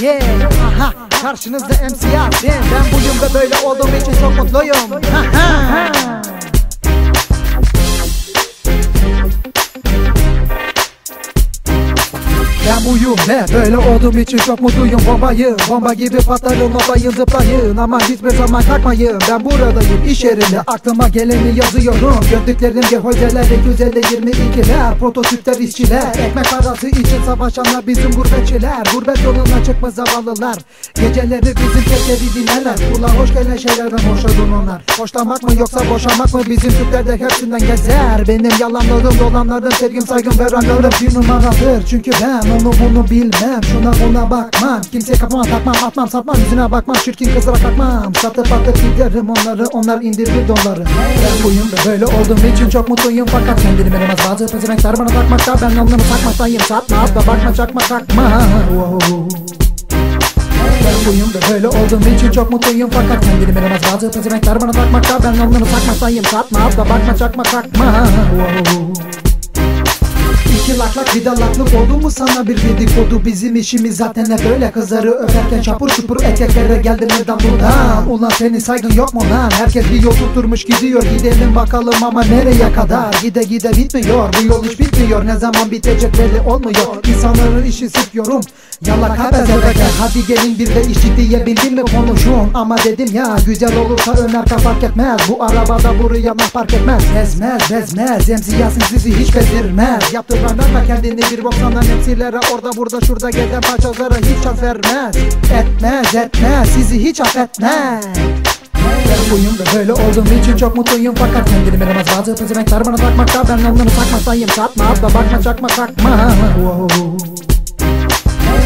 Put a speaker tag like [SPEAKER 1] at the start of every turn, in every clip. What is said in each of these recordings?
[SPEAKER 1] Yeah, aha, karşınızda MC Yasin Ben buyum ve böyle olduğum için çok mutluyum. Aha. Ben buyum ve böyle olduğum için çok mutluyum. Bombayı, bomba gibi patlarım. Nobayı zıplayın. Ama hiçbir zaman kalkmayın. Ben buradayım iş yerinde. Aklıma geleni yazıyorum. Gördüklerim gehozeler 250 22'ler Prototipler işçiler. Ekmek parası için savaşanlar bizim gurbetçiler. Gurbet yoluna çıkma zavallılar. Geceleri bizim sesleri dinlerler. Kulağa hoş gelen şeylerden hoşladın onlar. Hoşlanmak mı yoksa boşanmak mı? Bizim Türkler de hepsinden gezer. Benim yalanlarım dolanlarım sevgim saygım verenlerim bir numaradır. Çünkü ben onu bunu bilmem Şuna buna bakmam. Kimseye kafama takmam atmam satmam. Yüzüne bakmam çirkin kızlara kalkmam Satıp atıp giderim onları Onlar indirir doları. Ben buyum ve böyle olduğum için çok mutluyum. Fakat kendini bilemez bazı pezemekler bana takmakta. Ben onları takmaktayım. Satma atma bakma çakma takma. Wow. Ben buyum ve böyle olduğum için çok mutluyum. Fakat kendini bilemez bazı pezemekler bana takmakta. Ben onları takmaktayım. Satma atma bakma çakma takma. Wow. İki lak lak bir de laklık oldu mu sana bir dedikodu? Bizim işimiz zaten hep böyle. Kızları öperken çapur çupur erkeklere geldi neden buradan Ulan senin saygın yok mu lan? Herkes bir yol tutturmuş gidiyor. Gidelim bakalım ama nereye kadar? Gide gide bitmiyor. Bu yol hiç bitmiyor. Ne zaman bitecek belli olmuyor. İnsanların işi sırf yorum Yalaka bezebeker Hadi gelin bir de işi diyebildim mi konuşun? Ama dedim ya güzel olursa Ömer fark etmez. Bu arabada buraya mı fark etmez. Ezmez bezmez MC Yasin sizi hiç bezdirmez. Yaptırma verme kendini bir boksandan MC'lere Orada burada şurada gezen paçozlara hiç şans vermez. Etmez etmez. Sizi hiç affetmez. Ben buyum ve böyle olduğum için çok mutluyum. Fakat kendini bilemez bazı pezemekler bana takmakta. Ben onları takmaktayım satma atma bakma çakma takma. Wow.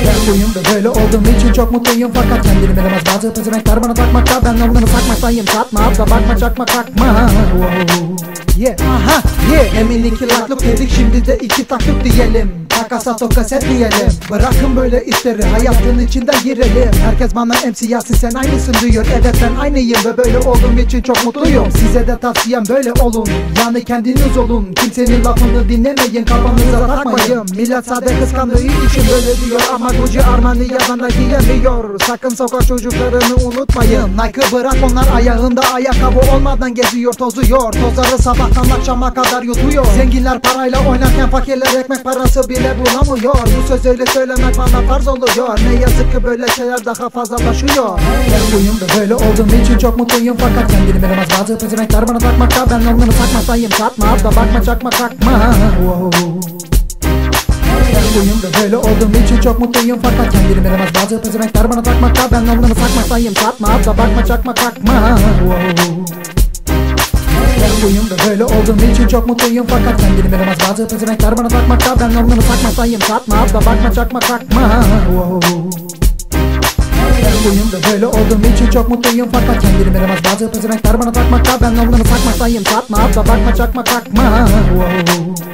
[SPEAKER 1] Ben ve böyle olduğum için çok mutluyum. Fakat kendini bilemez bazı pezemekler bana takmakta. Ben onları takmaktayım satma atma bakma çakma takma. wow. Yeah, aha, yeah. Emin iki laklık dedik şimdi de iki taklık diyelim Takasa tokas etmeyelim Bırakın böyle işleri hayatın içinde girelim. Herkes bana MC Yasin sen aynısın diyor. Evet ben aynıyım ve böyle olduğum için çok mutluyum. Size de tavsiyem böyle olun. Yani kendiniz olun. Kimsenin lafını dinlemeyin kafanıza takmayın. Millet sade kıskandığı için böyle diyor. Ama Gucci Armani yazan da giyemiyor. Sakın sokak çocuklarını unutmayın. Nike bırak onlar ayağında ayakkabı olmadan geziyor tozuyor. Tozları sabahtan akşama kadar yutuyor. Zenginler parayla oynarken fakirler ekmek parası bile bulamıyor Bu söz öyle söylemek bana farz oluyor. Ne yazık ki böyle şeyler daha fazlalaşıyor Ben buyum ve böyle olduğum için çok mutluyum. Fakat kendini bilemez bazı pezemekler bana takmakta Ben onları takmaktayım satma atma bakma çakma takma. Wow. Ben buyum ve böyle olduğum için çok mutluyum. Fakat kendini bilemez bazı pezemekler bana takmakta Ben onları takmaktayım satma atma bakma çakma takma. wow. Buyum ve böyle olduğum için çok mutluyum Fakat kendini bilemez bazı pezemekler bana takmakta Ben onları takmaktayım satma atma bakma çakma takma wow. Ben buyum ve böyle olduğum için çok mutluyum Fakat kendini bilemez bazı pezemekler bana takmakta Ben onları takmaktayım satma atma bakma çakma takma wow.